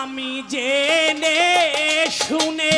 আমি জেনে শুনে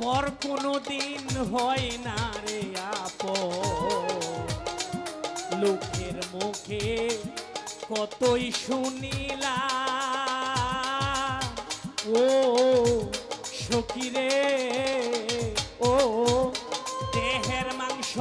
পর কোনো দিন হয় না রে আপ লোকের মুখে কতই শুনিলা ও সকিরে ও দেহের মাংস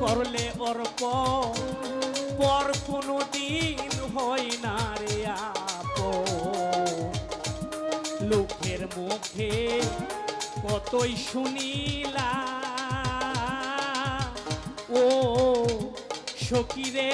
করলে ওর পর পর কোনো দিন হয় না রে আপ লোকের মুখে কতই শুনিলা? ও সকিরে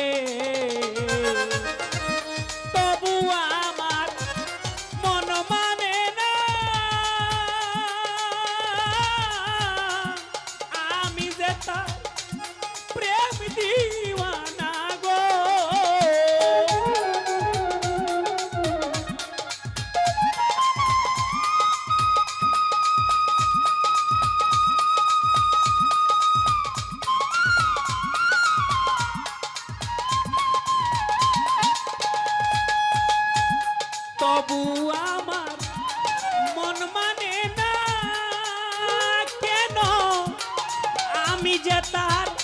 যে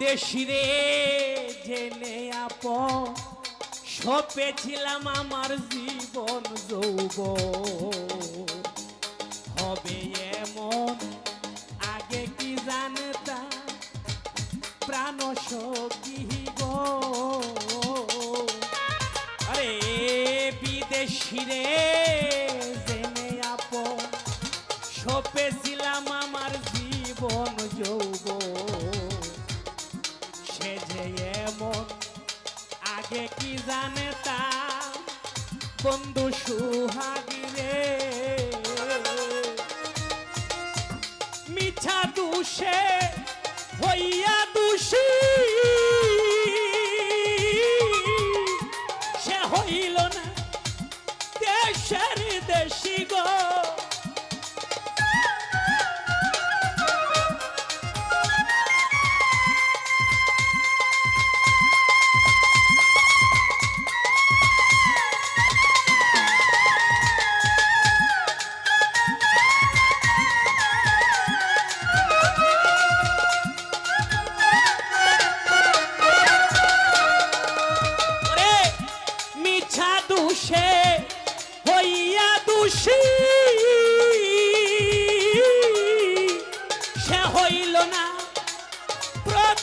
বিদেশি রে, জেনে আপ সপেছিলাম আমার জীবন যৌব হবে এমন, আগে কি জানতাম? প্রাণ সখী গো। আরে বিদেশি রে কি জানে তা? বন্ধু সুহাগি রে। মিছা দুষে হইয়া দোষী।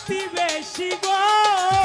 প্রতিবেশী গো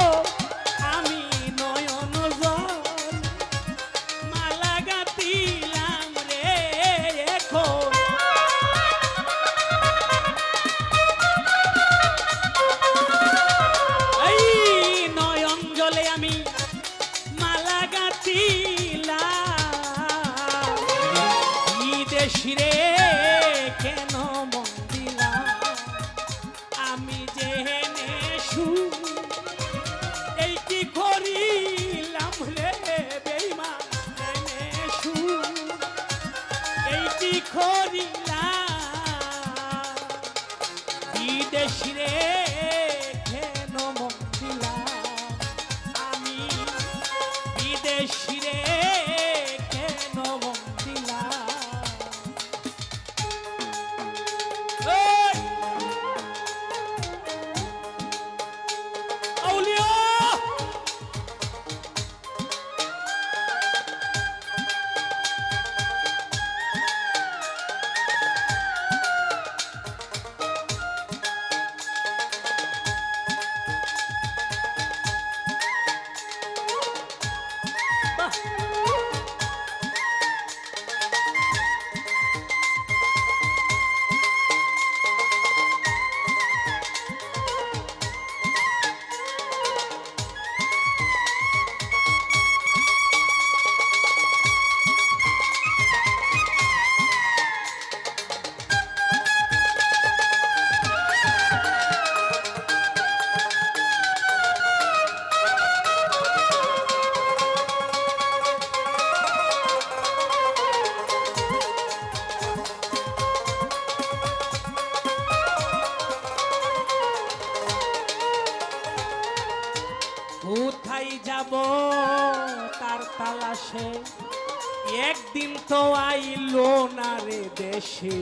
একদিন তো আইলো না রে দেশে।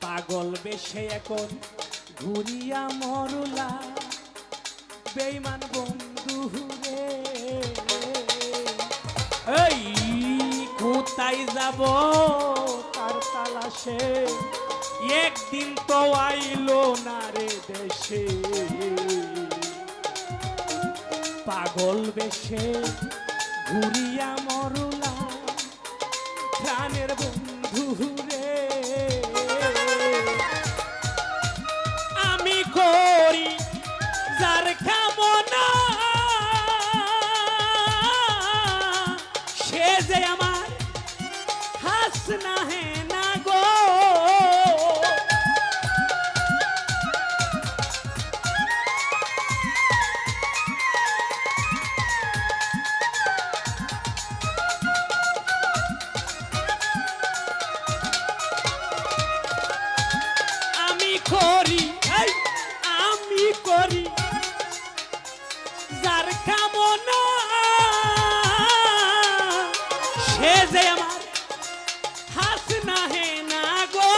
পাগল বেশে এখন ঘুরিয়া মরলা। বেইমান বন্ধু রে। এই, কোথায় যাব তার তালাশে? একদিন তো আইলো না রে দেশে। পাগল বেশে ঘুরিয়া মরলা প্রাণের বন্ধু যে আমার, হাস না হে না গো।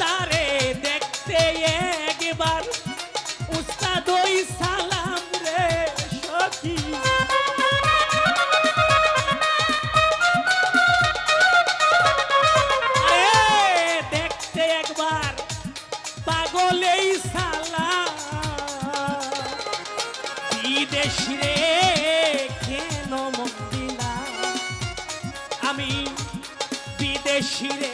তারে দেখতে একবার, উস্তাদ ওই সালাম রে সখী। দেখতে একবার পাগল এই সালা বিদেশ রে দেশিরে